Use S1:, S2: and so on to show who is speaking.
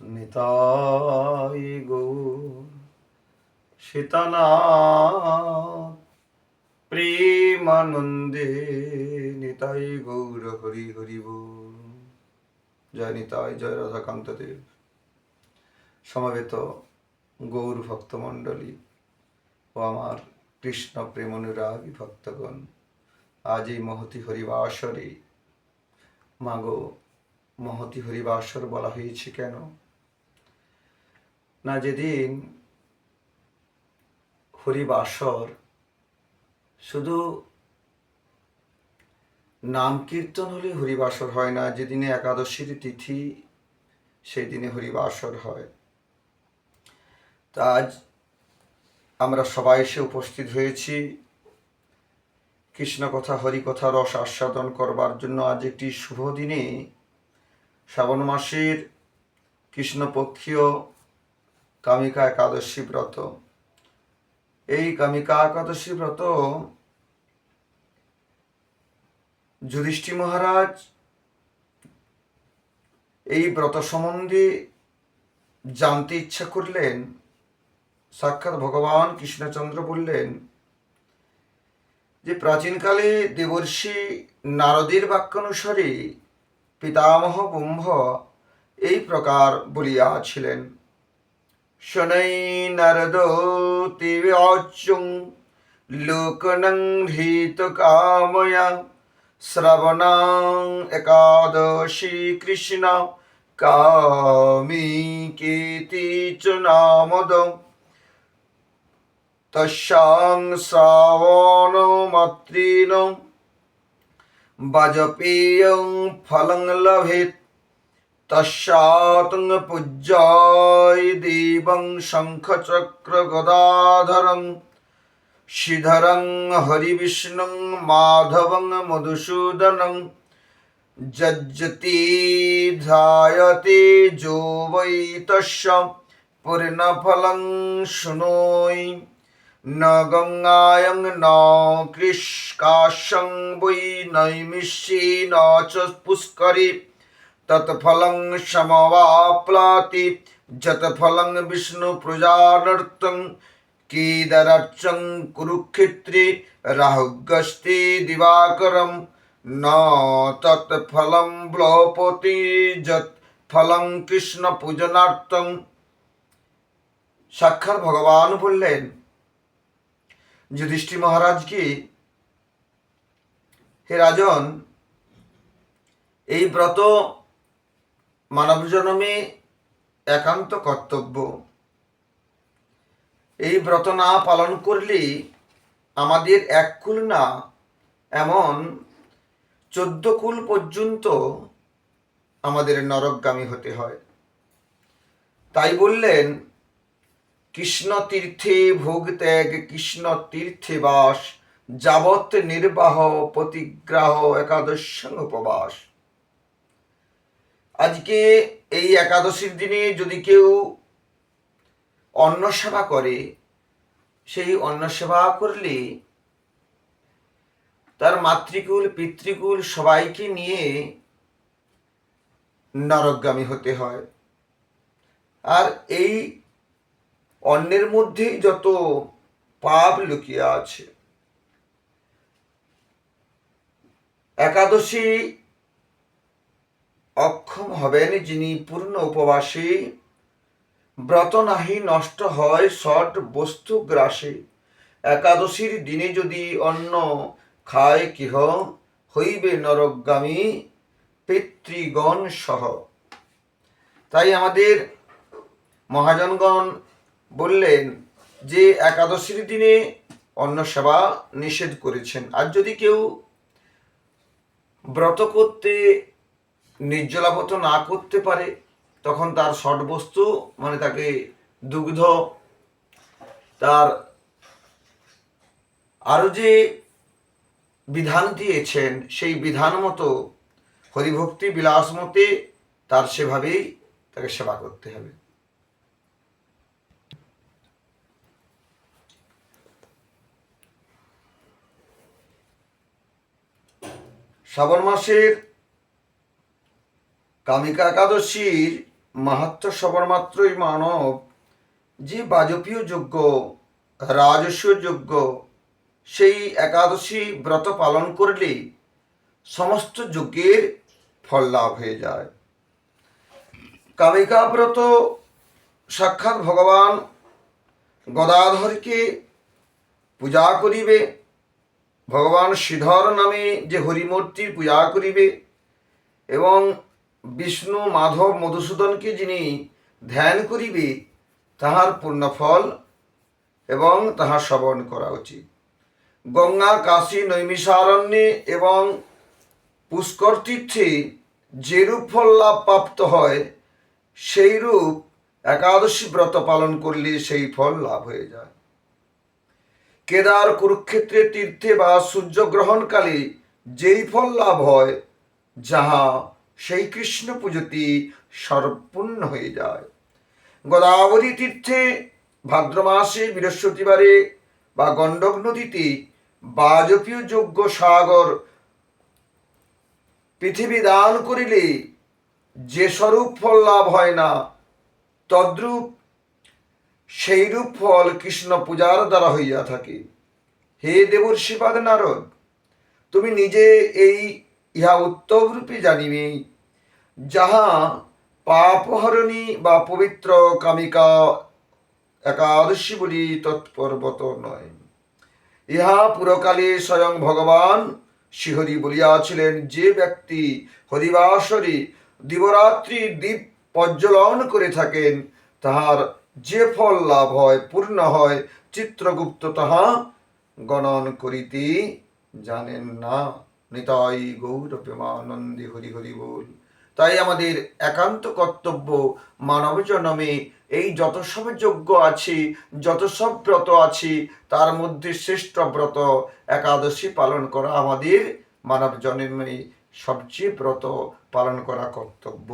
S1: নিতাই গৌর সীতানা প্রেমানন্দে নিতাই গৌর হরি হরি জয় নিতাই, জয় রাধাকান্ত দেব। সমবেত গৌর ভক্তমণ্ডলী ও আমার কৃষ্ণ প্রেমনুরাগী ভক্তগণ, আজ এই মহতি হরিবাসরে, মাগো মহতি হরিবাসর বলা হয়েছে কেন? না যেদিন হরিবাসর শুধু নাম কীর্তন হলে হরিবাসর হয় না, যেদিনে একাদশীর তিথি সেই দিনে হরিবাসর হয়। তা আজ আমরা সবাই এসে উপস্থিত হয়েছি। কৃষ্ণ কথা, হরি কথা রস আস্বাদন করবার জন্য আজ একটি শুভ দিনে। শ্রাবণ মাসের কৃষ্ণপক্ষীয় কামিকা একাদশী ব্রত। এই কামিকা একাদশী ব্রত যুধিষ্ঠি মহারাজ এই ব্রত সম্বন্ধে জানতে ইচ্ছা করলেন, সাক্ষাৎ ভগবান কৃষ্ণচন্দ্র বললেন যে প্রাচীনকালে দেবর্ষি নারদের বাক্যানুসারে পিতামহ ব্রহ্ম এই প্রকার বলিয়াছিলেন। লোকনং হৃত কাময়া শ্রবণাং একাদশী কৃষ্ণ কামি কেতি চ নামদম তস্যাং শ্রাবণ মাতৃণ বাজপেয়ং ফলং লভেত তস্যাতং পূজ্যায় দেবং শঙ্খচক্র গদাধরং শ্রীধরং হরিবিষ্ণুং মাধবং মধুসূদনং যজ্জতি ধ্যায়তে যো বৈ তস্য পূর্ণফলং শুনোয় ন গঙ্গায়ং ন কৃষ্কাশং বৈ নৈমিষ্যি ন পুষ্করে তৎফলং সমবাপ্লাতি যৎফলং বিষ্ণু প্রজানর্তং, কেদারার্চং কুরুক্ষেত্রে রাহুগস্তে দিবাকরম, ন তৎফলম ব্লপতি, যৎ ফলং কৃষ্ণ পূজনার্থং সাক্ষাৎ ভগবান বললেন যুধিষ্ঠি মহারাজকে, হে রাজন, এই ব্রত মানব জন্মে একান্ত কর্তব্য। এই ব্রত না পালন করলে আমাদের এক কুল না, এমন চোদ্দ কুল পর্যন্ত আমাদের নরকগামী হতে হয়। তাই বললেন, কৃষ্ণ তীর্থে ভোগ ত্যাগ, কৃষ্ণ তীর্থে বাস, যাবৎ নির্বাহ প্রতিগ্রাহ একাদশ উপবাস। আজকে এই একাদশীর দিনে যদি কেউ অন্ন সেবা করে, সেই অন্ন সেবা করলে তার মাতৃকুল, পিতৃকুল সবাইকে নিয়ে নরকগামী হতে হয়। আর এই অন্যের মধ্যেই যত পাপ লুকিয়ে আছে, একাদশী অক্ষম হবেন যিনি পূর্ণ উপবাসী, ব্রত নাহি নষ্ট হয় ষট বস্তু গ্রাসে। একাদশীর দিনে যদি অন্ন খায় কেহ, হইবে নরকগামী পিতৃগণ সহ। তাই আমাদের মহাজনগণ বললেন যে একাদশীর দিনে অন্ন সেবা নিষেধ করেছেন। আর যদি কেউ ব্রত করতে নির্জলাবত না করতে পারে, তখন তার বস্তু মানে তাকে দুগ্ধ, তার আরও যে বিধান দিয়েছেন, সেই বিধান মতো হরিভক্তি বিলাস মতে তার সেভাবেই তাকে সেবা করতে হবে। শ্রাবণ মাসের কামিকা একাদশীর মাহাত্ম সবার মাত্রই মানব, যে বাজপীয় যোগ্য রাজস্বীয় যোগ্য, সেই একাদশী ব্রত পালন করলে সমস্ত যজ্ঞের ফল লাভ হয়ে যায়। কামিকা ব্রত সাক্ষাৎ ভগবান গদাধরকে পূজা করিবে, ভগবান শ্রীধর নামে যে হরিমূর্তির পূজা করিবে এবং বিষ্ণু, মাধব, মধুসূদনকে যিনি ধ্যান করিবে, তাহার পূর্ণফল এবং তাহার শ্রবণ করা উচিত। গঙ্গা, কাশী, নৈমিষারণ্যে এবং পুষ্কর তীর্থে যেরূপ ফল লাভ প্রাপ্ত হয় সেই রূপ একাদশী ব্রত পালন করলে সেই ফল লাভ হয়ে যায়। কেদার কুরুক্ষেত্রে তীর্থে বা সূর্যগ্রহণকালে যেই ফল লাভ হয়, যাহা সেই কৃষ্ণ পুজোতে সর্বপূর্ণ হয়ে যায়। গোদাবরী তীর্থে ভাদ্র মাসে, বৃহস্পতিবারে বা গণ্ডক নদীতে বাজপীয় যোগ্য সাগর পৃথিবী দান করিলে যে স্বরূপ ফল লাভ হয় না, তদ্রূপ সেইরূপ ফল কৃষ্ণ পূজার দ্বারা হইয়া থাকে। হে দেবর্ষিপাদ নারদ, তুমি নিজে এই ইহা উত্তম রূপে জানিবে, যাহা পাপহরণী বা পবিত্র কামিকা একাদশী বলি তৎপর্বত নয়। ইহা পুরকালে স্বয়ং ভগবান শ্রীহরি বলিয়াছিলেন, যে ব্যক্তি হরিবাসরে দিবরাত্রি দ্বীপ প্রজ্বলন করে থাকেন, তাহার যে ফল লাভ হয়, পূর্ণ হয়, চিত্রগুপ্ত তাহা গণন করিতে জানেন না। নিতাই গৌর প্রেমানন্দে হরি হরি বল। তাই আমাদের একান্ত কর্তব্য মানব জন্মে এই যত সব যজ্ঞ আছে, যত সব ব্রত আছে, তার মধ্যে শ্রেষ্ঠ ব্রত একাদশী পালন করা আমাদের মানব জন্মে সবচেয়ে ব্রত পালন করা কর্তব্য।